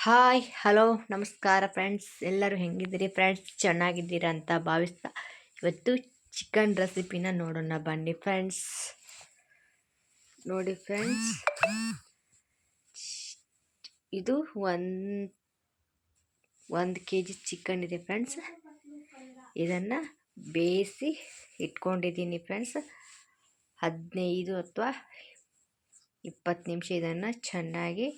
Hi hello ನಮಸ್ಕಾರ friends ಎಲ್ಲರೂ ಹೆಂಗಿದ್ದೀರಿ? Friends ಚೆನ್ನಾಗಿದ್ದೀರಾ ಅಂತ ಭಾವಿಸ್ತಾ ಇವತ್ತು ಚಿಕನ್ ರೆಸಿಪಿನ ನೋಡೋಣ. ಬನ್ನಿ ಫ್ರೆಂಡ್ಸ್ ನೋಡಿ ಫ್ರೆಂಡ್ಸ್ ಇದು ಒಂದು ಒಂದು ಕೆ ಜಿ ಚಿಕನ್ ಇದೆ ಫ್ರೆಂಡ್ಸ್ ಇದನ್ನು ಬೇಯಿಸಿ ಇಟ್ಕೊಂಡಿದ್ದೀನಿ ಫ್ರೆಂಡ್ಸ್ ಹದಿನೈದು ಅಥವಾ ಇಪ್ಪತ್ತು ನಿಮಿಷ ಇದನ್ನು ಚೆನ್ನಾಗಿ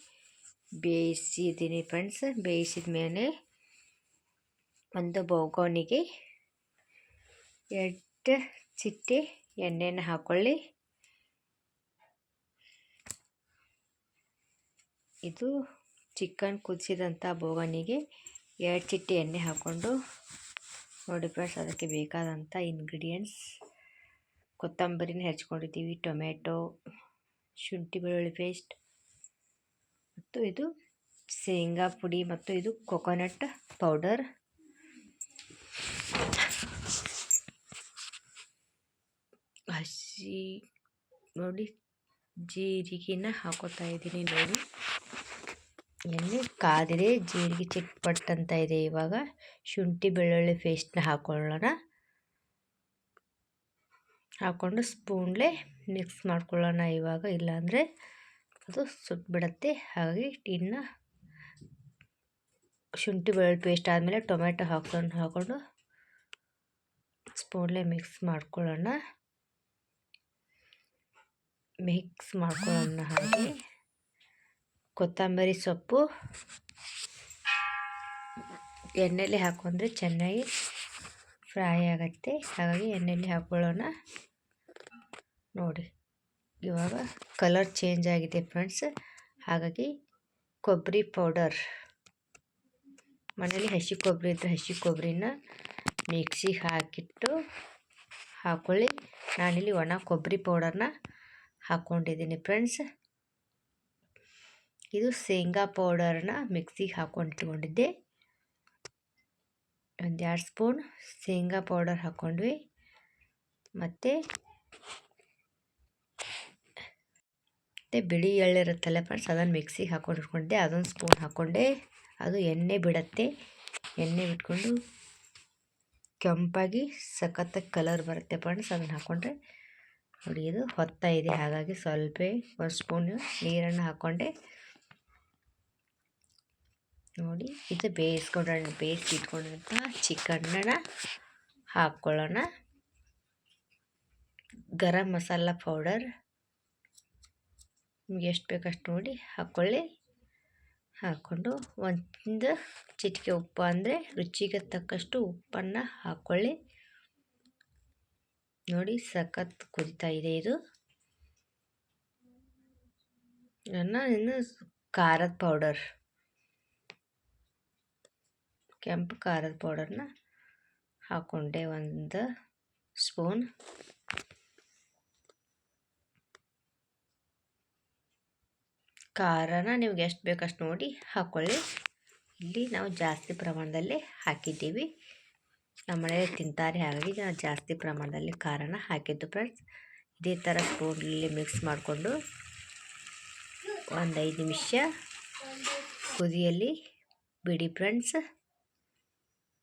ಬೇಯಿಸಿದ್ದೀನಿ ಫ್ರೆಂಡ್ಸ್ ಬೇಯಿಸಿದ ಮೇಲೆ ಒಂದು ಬೋಗೋನಿಗೆ ಎರಡು ಚಿಟ್ಟೆ ಎಣ್ಣೆಯನ್ನು ಹಾಕ್ಕೊಳ್ಳಿ ಇದು ಚಿಕನ್ ಕುದಿಸಿದಂಥ ಬೋಗನಿಗೆ ಎರಡು ಚಿಟ್ಟೆ ಎಣ್ಣೆ ಹಾಕ್ಕೊಂಡು ನೋಡಿ ಫ್ರೆಂಡ್ಸ್ ಅದಕ್ಕೆ ಬೇಕಾದಂಥ ಇಂಗ್ರೀಡಿಯೆಂಟ್ಸ್ ಕೊತ್ತಂಬರಿನ ಹೆಚ್ಕೊಂಡಿದ್ದೀವಿ ಟೊಮೆಟೊ ಶುಂಠಿ ಬೆಳ್ಳುಳ್ಳಿ ಪೇಸ್ಟ್ ಮತ್ತು ಇದು ಶೇಂಗಾ ಪುಡಿ ಮತ್ತು ಇದು ಕೊಕೊನಟ್ ಪೌಡರ್ ಹಸಿ ನೋಡಿ ಜೀರಿಗೆನ ಹಾಕೋತಾ ಇದ್ದೀನಿ ನೋಡಿ. ಎಣ್ಣೆ ಕಾದಿದೆ, ಜೀರಿಗೆ ಚಿಟ್ಪಟ್ ಅಂತ ಇದೆ ಇವಾಗ. ಶುಂಠಿ ಬೆಳ್ಳುಳ್ಳಿ ಪೇಸ್ಟ್ನ ಹಾಕೊಳ್ಳೋಣ. ಹಾಕ್ಕೊಂಡು ಸ್ಪೂನ್ಲೆ ಮಿಕ್ಸ್ ಮಾಡ್ಕೊಳ್ಳೋಣ ಇವಾಗ, ಇಲ್ಲಾಂದರೆ ಅದು ಬಿಡುತ್ತೆ. ಹಾಗಾಗಿ ಇನ್ನು ಶುಂಠಿ ಬೆಳ್ಳುಳ್ಳಿ ಪೇಸ್ಟ್ ಆದಮೇಲೆ ಟೊಮೆಟೊ ಹಾಕೊಂಡು ಹಾಕೊಂಡು ಸ್ಪೂನ್ಲೆ ಮಿಕ್ಸ್ ಮಾಡ್ಕೊಳ್ಳೋಣ. ಮಿಕ್ಸ್ ಮಾಡ್ಕೊಳ್ಳೋಣ ಹಾಗೆ. ಕೊತ್ತಂಬರಿ ಸೊಪ್ಪು ಎಣ್ಣೆಯಲ್ಲಿ ಹಾಕೊಂಡ್ರೆ ಚೆನ್ನಾಗಿ ಫ್ರೈ ಆಗುತ್ತೆ. ಹಾಗಾಗಿ ಎಣ್ಣೆಯಲ್ಲಿ ಹಾಕ್ಕೊಳ್ಳೋಣ. ನೋಡಿ. ಇವಾಗ ಕಲರ್ ಚೇಂಜ್ ಆಗಿದೆ ಫ್ರೆಂಡ್ಸ್ ಹಾಗಾಗಿ ಕೊಬ್ಬರಿ ಪೌಡರ್ ಮನೇಲಿ ಹಸಿ ಕೊಬ್ಬರಿ ಇದ್ದರೆ ಹಸಿ ಕೊಬ್ಬರಿನ ಮಿಕ್ಸಿಗೆ ಹಾಕಿಟ್ಟು ಹಾಕ್ಕೊಳ್ಳಿ ನಾನಿಲ್ಲಿ ಒಣ ಕೊಬ್ಬರಿ ಪೌಡರ್ನ ಹಾಕ್ಕೊಂಡಿದ್ದೀನಿ ಫ್ರೆಂಡ್ಸ್ ಇದು ಶೇಂಗಾ ಪೌಡರ್ನ ಮಿಕ್ಸಿಗೆ ಹಾಕ್ಕೊಂಡಿಟ್ಕೊಂಡಿದ್ದೆ ಒಂದು ಎರಡು ಸ್ಪೂನ್ ಶೇಂಗಾ ಪೌಡರ್ ಹಾಕ್ಕೊಂಡ್ವಿ ಮತ್ತು ಮತ್ತು ಬಿಳಿ ಎಳ್ಳಿರುತ್ತಲ್ಲ ಫ್ರೆಂಡ್ಸ್ ಅದನ್ನು ಮಿಕ್ಸಿಗೆ ಹಾಕೊಂಡು ಇಟ್ಕೊಂಡೆ ಅದೊಂದು ಸ್ಪೂನ್ ಹಾಕ್ಕೊಂಡೆ. ಅದು ಎಣ್ಣೆ ಬಿಡತ್ತೆ. ಎಣ್ಣೆ ಬಿಟ್ಕೊಂಡು ಕೆಂಪಾಗಿ ಸಖತ್ತಾಗಿ ಕಲರ್ ಬರುತ್ತೆ ಫ್ರೆಂಡ್ಸ್ ಅದನ್ನು ಹಾಕ್ಕೊಂಡ್ರೆ ನೋಡಿ, ಇದು ಹೊತ್ತ ಇದೆ. ಹಾಗಾಗಿ ಸ್ವಲ್ಪ ಒಂದು ಸ್ಪೂನು ನೀರನ್ನು ಹಾಕ್ಕೊಂಡೆ. ನೋಡಿ, ಇದು ಬೇಯಿಸ್ಕೊಂಡ್ರೆ, ಬೇಯಿಸಿ ಇಟ್ಕೊಂಡಂಥ ಚಿಕನ್ನ ಹಾಕ್ಕೊಳ್ಳೋಣ. ಗರಂ ಮಸಾಲ ಪೌಡರ್ ನಿಮ್ಗೆ ಎಷ್ಟು ಬೇಕಷ್ಟು ನೋಡಿ ಹಾಕ್ಕೊಳ್ಳಿ ಹಾಕ್ಕೊಂಡು ಒಂದು ಚಿಟಿಕೆ ಉಪ್ಪು ಅಂದರೆ ರುಚಿಗೆ ತಕ್ಕಷ್ಟು ಉಪ್ಪನ್ನು ಹಾಕ್ಕೊಳ್ಳಿ ನೋಡಿ ಸಖತ್ ಕುದಿತಾ ಇದೆ ಇದು. ನನ್ನ ಇನ್ನು ಖಾರದ ಪೌಡರ್ ಕೆಂಪು ಖಾರದ ಪೌಡರ್ನ ಹಾಕ್ಕೊಂಡೆ ಒಂದು ಸ್ಪೂನ್ ಖಾರನ ನಿಮ್ಗೆ ಎಷ್ಟು ಬೇಕಷ್ಟು ನೋಡಿ ಹಾಕ್ಕೊಳ್ಳಿ ಇಲ್ಲಿ ನಾವು ಜಾಸ್ತಿ ಪ್ರಮಾಣದಲ್ಲಿ ಹಾಕಿದ್ದೀವಿ. ನಮ್ಮ ಮನೆಯಲ್ಲಿ ತಿಂತಾರೆ ಹಾಗಾಗಿ ನಾವು ಜಾಸ್ತಿ ಪ್ರಮಾಣದಲ್ಲಿ ಖಾರನ ಹಾಕಿದ್ದು ಫ್ರೆಂಡ್ಸ್. ಇದೇ ಥರ ಸ್ಪೂನಲ್ಲಿ ಮಿಕ್ಸ್ ಮಾಡಿಕೊಂಡು ಒಂದು ಐದು ನಿಮಿಷ ಕುದಿಯಲ್ಲಿ ಬಿಡಿ ಫ್ರೆಂಡ್ಸ್.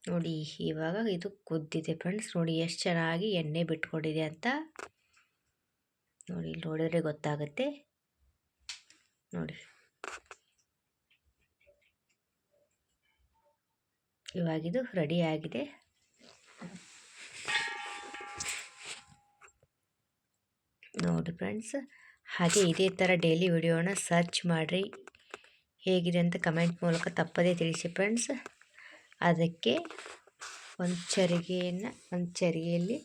ನೋಡಿ ಇವಾಗ ಇದು ಕುದ್ದಿದೆ ಫ್ರೆಂಡ್ಸ್. ನೋಡಿ ಎಷ್ಟು ಚೆನ್ನಾಗಿ ಎಣ್ಣೆ ಬಿಟ್ಕೊಂಡಿದೆ ಅಂತ. ನೋಡಿ ನೋಡಿದ್ರೆ ಗೊತ್ತಾಗುತ್ತೆ. ನೋಡಿ. ಇವಾಗಿದು ರೆಡಿ ಆಗಿದೆ. ನೋಡಿ ಫ್ರೆಂಡ್ಸ್ ಹಾಗೆ ಇದೇ ಥರ ಡೈಲಿ ವಿಡಿಯೋನ ಸರ್ಚ್ ಮಾಡಿರಿ. ಹೇಗಿದೆ ಅಂತ ಕಮೆಂಟ್ ಮೂಲಕ ತಪ್ಪದೇ ತಿಳಿಸಿ ಫ್ರೆಂಡ್ಸ್ ಅದಕ್ಕೆ ಒಂದು ಚರಿಗೆಯನ್ನು, ಒಂದು ಚರಿಗೆಯಲ್ಲಿ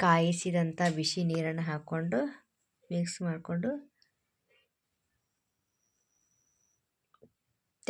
ಕಾಯಿಸಿದಂಥ ಬಿಸಿ ನೀರನ್ನು ಹಾಕ್ಕೊಂಡು ಮಿಕ್ಸ್ ಮಾಡಿಕೊಂಡು